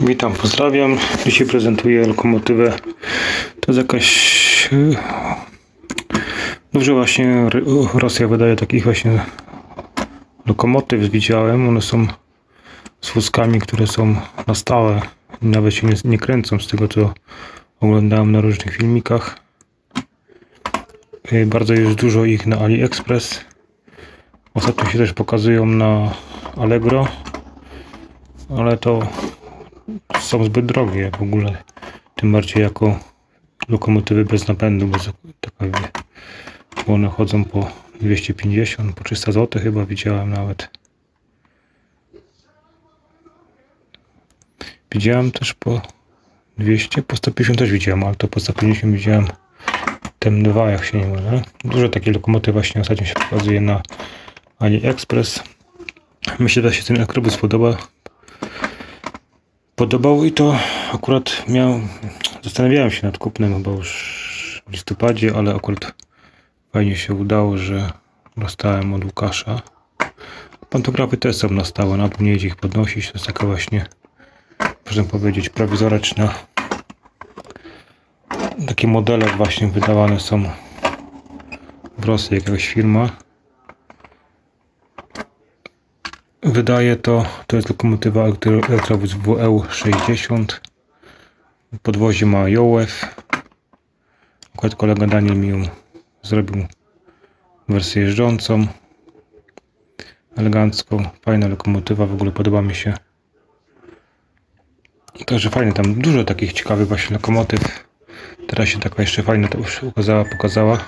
Witam, pozdrawiam. Dzisiaj prezentuję lokomotywę. To jest jakaś. e, Dużo właśnie Rosja wydaje takich właśnie lokomotyw. Widziałem. One są z wózkami, które są na stałe. Nawet się nie, nie kręcą z tego, co oglądałem na różnych filmikach. E, Bardzo jest dużo ich na AliExpress. Ostatnio się też pokazują na Allegro. Ale to są zbyt drogie w ogóle. Tym bardziej jako lokomotywy bez napędu, bo taka, wie, bo one chodzą po 250, po 300 zł chyba widziałem nawet. Widziałem też po 200, po 150 też widziałem, ale to po 150 widziałem tem 2 jak się nie mylę. Dużo takich lokomotyw właśnie ostatnio się pokazuje na AliExpress. Myślę, że się ten akrobus podoba podobał i to akurat miał. Zastanawiałem się nad kupnem chyba już w listopadzie, ale akurat fajnie się udało, że dostałem od Łukasza. Pantografy też są na stałe, na nie ich podnosić. To jest taka właśnie, można powiedzieć, prowizoryczna. Takie modele właśnie wydawane są w Rosji, jakaś firma. Wydaje to, to jest lokomotywa elektro- elektrowóz WL60. Podwozie ma Jołew. Akurat kolega Daniel mi ją zrobił wersję jeżdżącą. Elegancką, fajna lokomotywa, w ogóle podoba mi się. Także fajnie, tam dużo takich ciekawych właśnie lokomotyw. Teraz się taka jeszcze fajna to już ukazała, pokazała.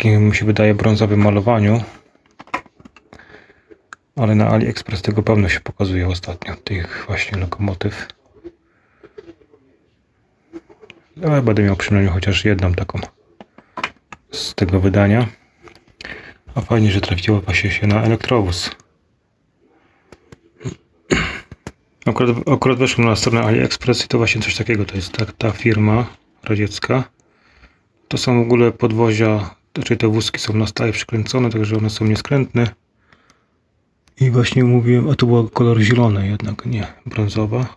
Takim mi się wydaje brązowym malowaniu. Ale na AliExpress tego pewno się pokazuje ostatnio, tych właśnie lokomotyw. Ale będę miał przynajmniej chociaż jedną taką z tego wydania. A fajnie, że trafiło właśnie się na elektrowóz. Akurat, akurat weszłem na stronę AliExpress i to właśnie coś takiego, to jest ta, ta firma radziecka. To są w ogóle podwozia, znaczy te wózki są na stałe przykręcone, także one są nieskrętne. I właśnie mówiłem, a to był kolor zielony jednak, nie, brązowa.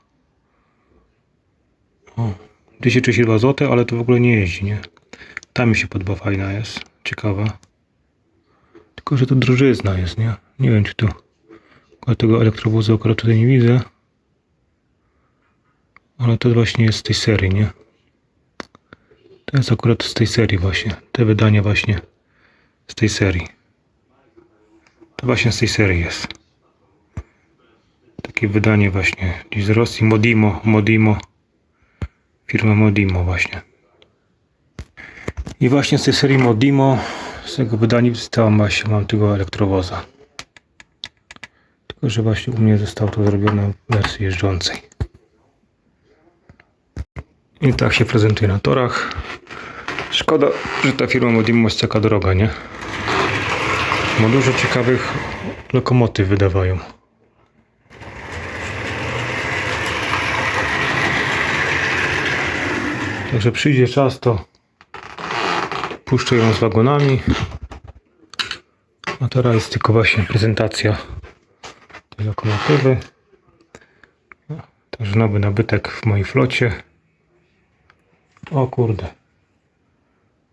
O, 232 zł, ale to w ogóle nie jeździ, nie? Ta mi się podoba, fajna jest, ciekawa. Tylko, że to drożyzna jest, nie? Nie wiem, czy tu tego elektrowozu akurat tutaj nie widzę. Ale to właśnie jest z tej serii, nie? To jest akurat z tej serii właśnie. Te wydanie właśnie z tej serii. To właśnie z tej serii jest. Takie wydanie właśnie gdzieś z Rosji. Modimo, Modimo. Firma Modimo właśnie. I właśnie z tej serii Modimo, z tego wydania dostałem właśnie, mam tego elektrowoza. Tylko, że właśnie u mnie zostało to zrobione w wersji jeżdżącej. I tak się prezentuje na torach. Szkoda, że ta firma Modimo jest taka droga, nie? Bo dużo ciekawych lokomotyw wydawają. Także przyjdzie czas, to puszczę ją z wagonami. A teraz jest tylko właśnie prezentacja tej lokomotywy. Także nowy nabytek w mojej flocie. O kurde.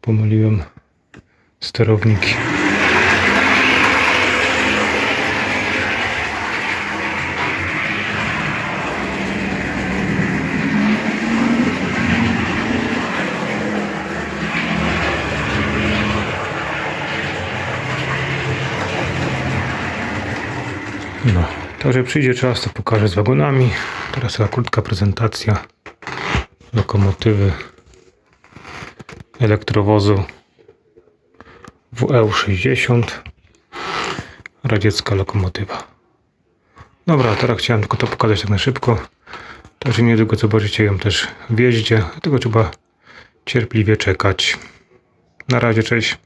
Pomyliłem sterowniki. No, także przyjdzie czas, to pokażę z wagonami. Teraz taka krótka prezentacja lokomotywy elektrowozu WL60 radziecka lokomotywa. Dobra, teraz chciałem tylko to pokazać tak na szybko. Także niedługo zobaczycie ją też w jeździe dlatego trzeba cierpliwie czekać. Na razie, cześć